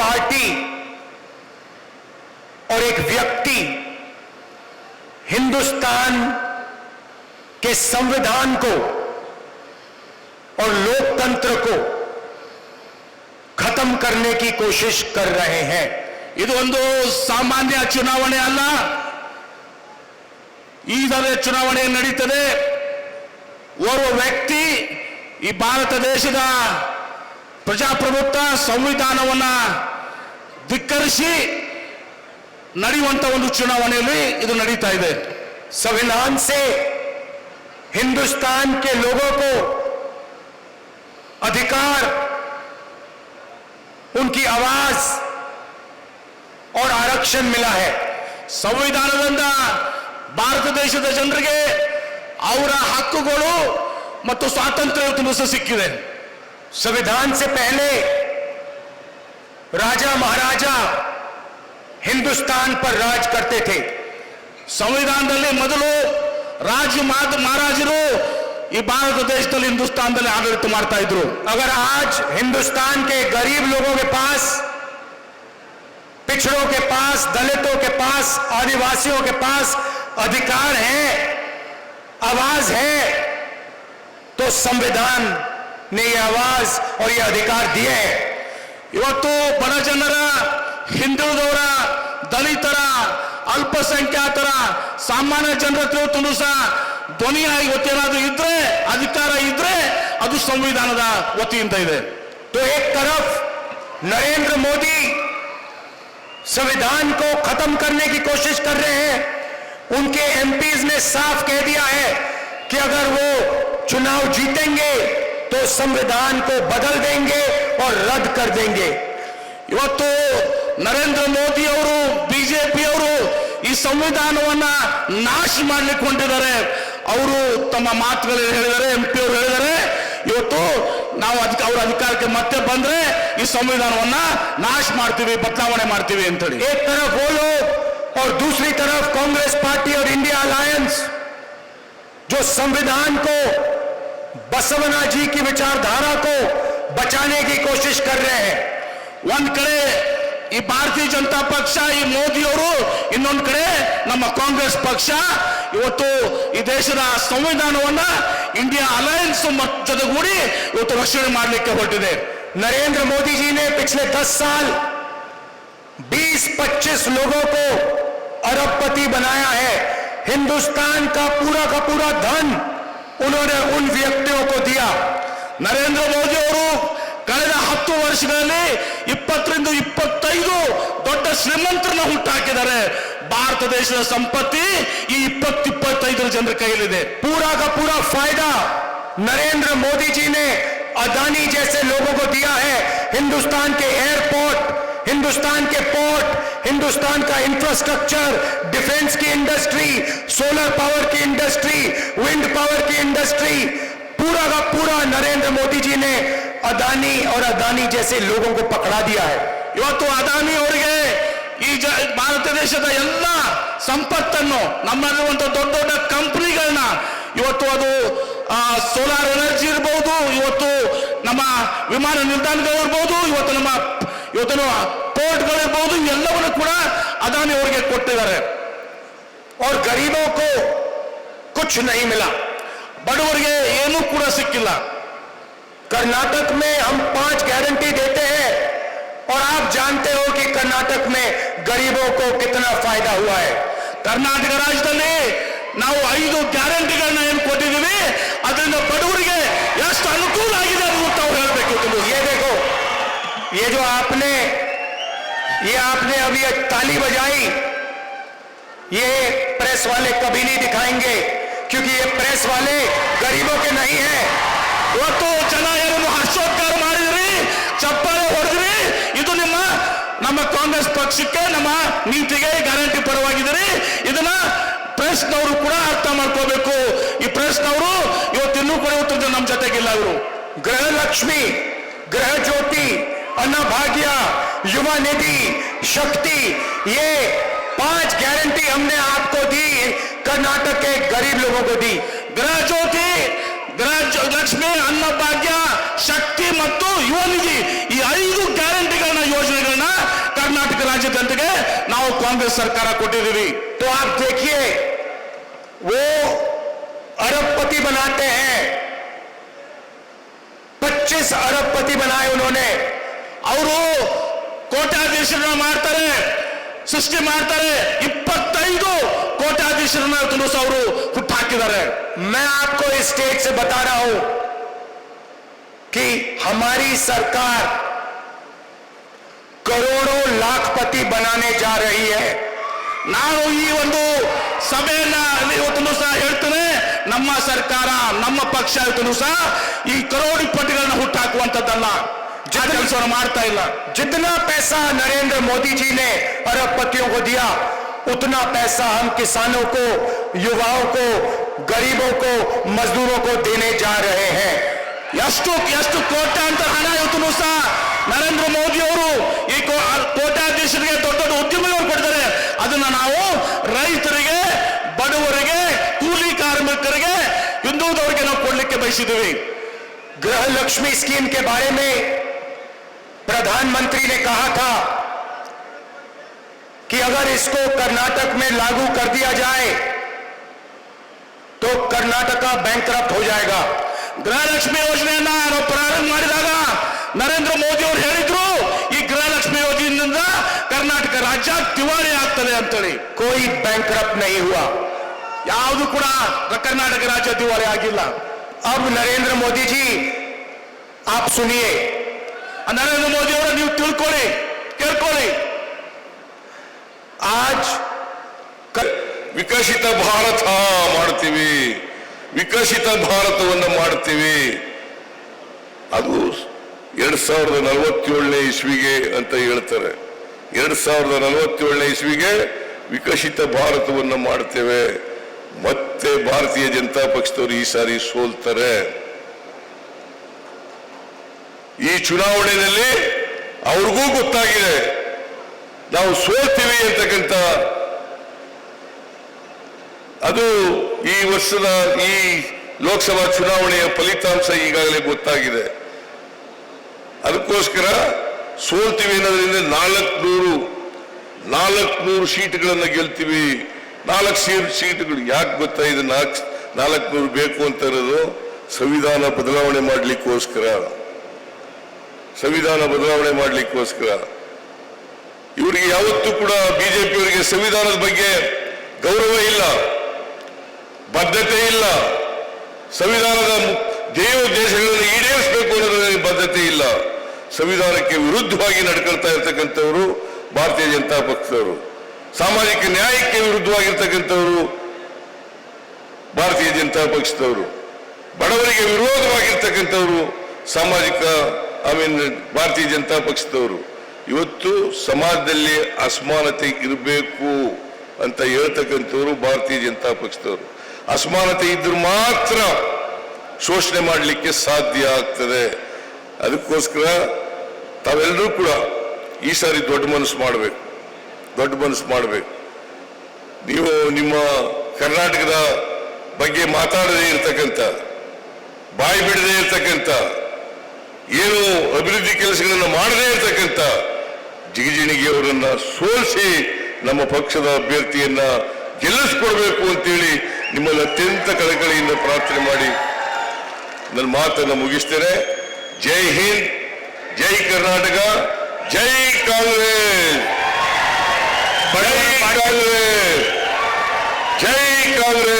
Party और एक व्यक्ति हिंदुस्तान के संविधान को और लोकतंत्र को खत्म करने की कोशिश कर रहे हैं इंद सामान्य चुनाव अल चुनाव नड़ीत ओर्व व्यक्ति भारत देश प्रजाप्रभुत्व संविधानवना विकर्शी ನಡೆಯುವಂತ ಒಂದು ಚುನಾವಣೆಯಲ್ಲಿ ಇದು ನಡೆಯತಾ ಇದೆ ಸವಿನಾನ್ಸೆ હિન્દು สถาน کے لوگوں کو অধিকার उनकी आवाज और आरक्षण मिला है संविधानದ ಭಾರತ ದೇಶದ ಜನರಿಗೆ ಅವರ ಹಕ್ಕುಗಳು ಮತ್ತು ಸ್ವಾತಂತ್ರ್ಯವನ್ನು ತಿನ್ನುಸುತ್ತಿರೆ संविधान سے پہلے राजा महाराजा हिंदुस्तान पर राज करते थे महाराज रो ये भारत देश दल हिंदुस्तान दल ಆಡಳಿತ मारता ಇದ್ರು अगर आज हिंदुस्तान के गरीब लोगों के पास पिछड़ों के पास दलितों के पास आदिवासियों के पास अधिकार है आवाज है तो संविधान ने यह आवाज और ये अधिकार दिए हैं ಇವತ್ತು ಬಡ ಜನರ ಹಿಂದೂ ದವರ ದಲಿತರ ಅಲ್ಪಸಂಖ್ಯಾತರ ಸಾಮಾನ್ಯ ಜನತ್ರ ತುಂದು ಸರ್ ದೊನಿಯಾ ಇವತ್ತೆ ರಾಜಿದ್ರೆ ಅಧಿಕಾರ ಇದ್ರೆ ಅದು ಸಂವಿಧಾನದ ಒತಿಯಂತ ಇದೆ تو ಏಕ taraf ನರೇಂದ್ರ ಮೋದಿ ಸಂವಿಧಾನ ಕೋ ಖતમ ಕರ್ನೆ ಕಿ ಕೋಶಿಷ್ ಕರ್ رہے ہیں انکے ایم پی اس نے صاف کہہ دیا ہے کی اگر وہ ಚುನಾವಣೆ জিতेंगे तो ಸಂವಿಧಾನ کو بدل دیں گے और रद्द कर देंगे तो नरेंद्र मोदी और बीजेपी और संविधानवान नाश मे तम इवतु तो ना अधिकार मत बंद संविधानवान नाश मे बदलवे अंत एक तरफ बोलो और दूसरी तरफ कांग्रेस पार्टी और इंडिया अलायंस जो संविधान को बसवना जी की विचारधारा को बचाने की कोशिश कर रहे हैं वन कड़े भारतीय जनता पक्ष मोदी और इन कड़े नम तो का पक्ष इवतु संविधान इंडिया अलयस तो जोड़ी तो रक्षण होटे नरेंद्र मोदी जी ने पिछले दस साल बीस पच्चीस लोगों को अरबपति बनाया है हिंदुस्तान का पूरा का पूरा धन उन्होंने उन व्यक्तियों को दिया नरेंद्र मोदी कल ಕಳೆದ ಹತ್ತು ವರ್ಷಗಳಲ್ಲಿ ಇಪ್ಪತ್ತರಿಂದ ಇಪ್ಪತ್ತೈದು ದೊಡ್ಡ ಶ್ರೀಮಂತರನ್ನ ಹುಟ್ಟಾಕಿದ್ದಾರೆ पूरा का पूरा फायदा नरेंद्र मोदी जी ने अदानी जैसे लोगों को दिया है हिंदुस्तान के एयरपोर्ट हिंदुस्तान के पोर्ट हिंदुस्तान का इंफ्रास्ट्रक्चर डिफेंस की इंडस्ट्री सोलर पावर की इंडस्ट्री विंड पावर की इंडस्ट्री पूरा का पूरा नरेंद्र मोदी जी ने अदानी और अदानी जैसे लोगों को पकड़ा दिया है ಇವತ್ತು ಅದಾನಿ ಅವರಿಗೆ ಈ ಭಾರತ ದೇಶದ ಎಲ್ಲ ಸಂಪತ್ತನ್ನು ನಮ್ಮಲ್ಲಿರುವಂತಹ ದೊಡ್ಡ ದೊಡ್ಡ ಕಂಪನಿಗಳನ್ನ ಇವತ್ತು ಅದು ಸೋಲಾರ್ ಎನರ್ಜಿ ಇರಬಹುದು ಇವತ್ತು ನಮ್ಮ ವಿಮಾನ ನಿಲ್ದಾಣಗಳು ಇರ್ಬೋದು ಇವತ್ತು ನಮ್ಮ ಇವತ್ತು ಇರಬಹುದು ಎಲ್ಲವನ್ನು ಕೂಡ ಅದಾನಿ ಅವರಿಗೆ ಕೊಟ್ಟಿದ್ದಾರೆ ಅವ್ರ गरीबों को कुछ नहीं बड़वर्गे ऐनू कूड़ा ಸಿಕ್ಕಿಲ್ಲ कर्नाटक में हम पांच गारंटी देते हैं और आप जानते हो कि कर्नाटक में गरीबों को कितना फायदा हुआ है कर्नाटक राज्य ನಾವು ಐದು ಗ್ಯಾರಂಟಿಗಳನ್ನ ಏನು ಕೊಟ್ಟಿದ್ದೀವಿ ಅದರಿಂದ ಬಡವರಿಗೆ ಎಷ್ಟು ಅನುಕೂಲ ಆಗಿದೆ ಅದು ತಾವು ಹೇಳಬೇಕಿತ್ತು ये देखो ये जो आपने ये आपने अभी ताली बजाई ये प्रेस वाले कभी नहीं दिखाएंगे क्योंकि ये प्रेस वाले गरीबों के नहीं है वो तो चला यार महाशोकर मार रही चप्पल ओड रही इतु निम नम का पक्ष के नम नीति ग्यारंटी परवी इन प्रेस नवर कर्थमको प्रेस नवर नम जो ग्रह लक्ष्मी ग्रह ज्योति अन्न भाग्य युवा निधि शक्ति ये पांच गारंटी हमने आपको दी ಕರ್ನಾಟಕಕ್ಕೆ ಗರಿಬ್ गरीब लोगों ಗ್ರಹ दी ಲಕ್ಷ್ಮಿ ಶಕ್ತಿ ಮತ್ತು ಯುವ ಈ ಐದು ಗ್ಯಾರಂಟಿಗಳನ್ನ ಯೋಜನೆಗಳನ್ನ ಕರ್ನಾಟಕ ರಾಜ್ಯ ಜನತೆಗೆ ನಾವು ಕಾಂಗ್ರೆಸ್ ಸರ್ಕಾರ ಕೊಟ್ಟಿದ್ದೀವಿ तो आप देखिए वो अरबपति बनाते हैं 25 अरबपति बनाए उन्होंने ಮಾಡ್ತಾರೆ ಸಿಸ್ಟೆಮ ಆಗ್ತಾರೆ 25 ಕೋಟಾ ದಿಸ್ರನ ತುರುಸ ಅವರು ಹುಟ್ಟಾಕಿದಾರೆ ನಾನು ಆಪ್ಕೋ ಈ ಸ್ಟೇಜ್ ಸೆ ಬತಾ رہا ہوں ಕಿ ہماری ಸರ್ಕಾರ ਕਰੋಡೋ ಲಕ್ಷಪತಿ બનાನೆ ಜಾ رہی ہے۔ ನಾವು ಈ ಒಂದು ಸಮಯನಾ ಇವತ್ತು ನಾನು ಹೇಳ್ತನೆ ನಮ್ಮ ಸರ್ಕಾರ ನಮ್ಮ ಪಕ್ಷ ಐತುನು ಸಹ ಈ ಕೋರೋಡಿ ಪಟ್ಟಿರನ ಹುಟ್ಟಾಕುವಂತದ್ದಲ್ಲ जितना सोर मारता हैला जितना पैसा नरेंद्र मोदी जी ने अरबपतियों को दिया उतना पैसा हम किसानों को युवाओं को गरीबों को मजदूरों को देने जा रहे हैं यस्तु यस्तु कोटा ಅಂತ ನಡಾಯುತುನು ಸಹ ನರೇಂದ್ರ ಮೋದಿ ಅವರು ಈ ಕೋಟಾ ದೇಶಕ್ಕೆ ದೊಡ್ಡ ದೊಡ್ಡ ಉದ್ಯಮಗಳ ಕೊಟ್ಟರೆ ಅದನ್ನ ನಾವು ರೈತರಿಗೆ ಬಡವರಿಗೆ ಕೂಲಿ ಕಾರ್ಮಿಕರಿಗೆ ಹಿಂದುವರಿಗೆ ನಾವು ಕೊಡಲಿಕ್ಕೆ ಬಯಸಿದೀವಿ ಗೃಹ ಲಕ್ಷ್ಮಿ ಸ್ಕೀಮ್ کے بارے میں प्रधानमंत्री ने कहा था कि अगर इसको कर्नाटक में लागू कर दिया जाए तो कर्नाटका बैंक हो जाएगा गृह लक्ष्मी योजना प्रारंभ नरेंद्र मोदी और हेतु गृह लक्ष्मी योजना कर्नाटक राज्य दिवाली आते अंत कोई बैंक नहीं हुआ यू कूड़ा तो कर्नाटक राज्य दिवाली आगे अब नरेंद्र मोदी जी आप सुनिए ನರೇಂದ್ರ ಮೋದಿ ಅವರ ನೀವು ತಿಳ್ಕೊಳ್ಳಿ ಕೇಳ್ಕೊಳ್ಳಿ ಆಜ್ ವಿಕಸಿತ ಭಾರತ ಮಾಡ್ತೀವಿ ವಿಕಸಿತ ಭಾರತವನ್ನು ಮಾಡ್ತೀವಿ ಅದು ಎರಡ್ ಸಾವಿರದ ನಲವತ್ತೇಳನೇ ಇಸ್ವಿಗೆ ಅಂತ ಹೇಳ್ತಾರೆ ಎರಡ್ ಸಾವಿರದ ನಲವತ್ತೇಳನೇ ಇಸ್ವಿಗೆ ವಿಕಸಿತ ಭಾರತವನ್ನು ಮಾಡ್ತೇವೆ ಮತ್ತೆ ಭಾರತೀಯ ಜನತಾ ಪಕ್ಷದವರು ಈ ಸಾರಿ ಸೋಲ್ತಾರೆ ಈ ಚುನಾವಣೆಯಲ್ಲಿ ಅವ್ರಿಗೂ ಗೊತ್ತಾಗಿದೆ ನಾವು ಸೋಲ್ತೀವಿ ಅಂತಕ್ಕಂಥ ಅದು ಈ ವರ್ಷದ ಈ ಲೋಕಸಭಾ ಚುನಾವಣೆಯ ಫಲಿತಾಂಶ ಈಗಾಗಲೇ ಗೊತ್ತಾಗಿದೆ ಅದಕ್ಕೋಸ್ಕರ ಸೋಲ್ತೀವಿ ಅನ್ನೋದ್ರಿಂದ ನಾಲ್ಕು ನೂರು ಸೀಟ್ಗಳನ್ನ ಗೆಲ್ತೀವಿ ನಾಲ್ಕು ಸೀಟ್ ಸೀಟ್ಗಳು ಯಾಕೆ ಗೊತ್ತಾ ಇದು ನಾಲ್ಕು ನೂರು ಬೇಕು ಅಂತ ಇರೋದು ಸಂವಿಧಾನ ಬದಲಾವಣೆ ಮಾಡಲಿಕ್ಕೋಸ್ಕರ ಸಂವಿಧಾನ ಬದಲಾವಣೆ ಮಾಡಲಿಕ್ಕೋಸ್ಕರ ಇವರಿಗೆ ಯಾವತ್ತೂ ಕೂಡ ಬಿಜೆಪಿಯವರಿಗೆ ಸಂವಿಧಾನದ ಬಗ್ಗೆ ಗೌರವ ಇಲ್ಲ ಬದ್ಧತೆ ಇಲ್ಲ ಸಂವಿಧಾನದ ದೇವೋದ್ದೇಶಗಳನ್ನು ಈಡೇರಿಸಬೇಕು ಅನ್ನೋದರಲ್ಲಿ ಬದ್ಧತೆ ಇಲ್ಲ ಸಂವಿಧಾನಕ್ಕೆ ವಿರುದ್ಧವಾಗಿ ನಡ್ಕೊಳ್ತಾ ಇರ್ತಕ್ಕಂಥವರು ಭಾರತೀಯ ಜನತಾ ಪಕ್ಷದವರು ಸಾಮಾಜಿಕ ನ್ಯಾಯಕ್ಕೆ ವಿರುದ್ಧವಾಗಿರ್ತಕ್ಕಂಥವರು ಭಾರತೀಯ ಜನತಾ ಪಕ್ಷದವರು ಬಡವರಿಗೆ ವಿರೋಧವಾಗಿರ್ತಕ್ಕಂಥವರು ಸಾಮಾಜಿಕ ಐ ಮೀನ್ ಭಾರತೀಯ ಜನತಾ ಪಕ್ಷದವರು ಇವತ್ತು ಸಮಾಜದಲ್ಲಿ ಅಸಮಾನತೆ ಇರಬೇಕು ಅಂತ ಹೇಳ್ತಕ್ಕಂಥವ್ರು ಭಾರತೀಯ ಜನತಾ ಪಕ್ಷದವರು ಅಸಮಾನತೆ ಇದ್ರೆ ಮಾತ್ರ ಶೋಷಣೆ ಮಾಡಲಿಕ್ಕೆ ಸಾಧ್ಯ ಆಗ್ತದೆ ಅದಕ್ಕೋಸ್ಕರ ತಾವೆಲ್ಲರೂ ಕೂಡ ಈ ಸಾರಿ ದೊಡ್ಡ ಮನಸ್ಸು ಮಾಡಬೇಕು ದೊಡ್ಡ ಮನಸ್ಸು ಮಾಡಬೇಕು ನೀವು ನಿಮ್ಮ ಕರ್ನಾಟಕದ ಬಗ್ಗೆ ಮಾತಾಡದೇ ಇರ್ತಕ್ಕಂಥ ಬಾಯಿ ಬಿಡದೇ ಇರ್ತಕ್ಕಂಥ ಏನು ಅಭಿವೃದ್ಧಿ ಕೆಲಸಗಳನ್ನು ಮಾಡದೇ ಇರತಕ್ಕಂಥ ಅವರನ್ನ ಸೋಲಿಸಿ ನಮ್ಮ ಪಕ್ಷದ ಅಭ್ಯರ್ಥಿಯನ್ನ ಗೆಲ್ಲಿಸ್ಕೊಡ್ಬೇಕು ಅಂತೇಳಿ ನಿಮ್ಮಲ್ಲಿ ಅತ್ಯಂತ ಕಳಕಳಿಯಿಂದ ಪ್ರಾರ್ಥನೆ ಮಾಡಿ ನನ್ನ ಮಾತನ್ನು ಮುಗಿಸ್ತೇನೆ ಜೈ ಹಿಂದ್ ಜೈ ಕರ್ನಾಟಕ ಜೈ ಕಾಂಗ್ರೆಸ್ ಜೈ ಕಾಂಗ್ರೆಸ್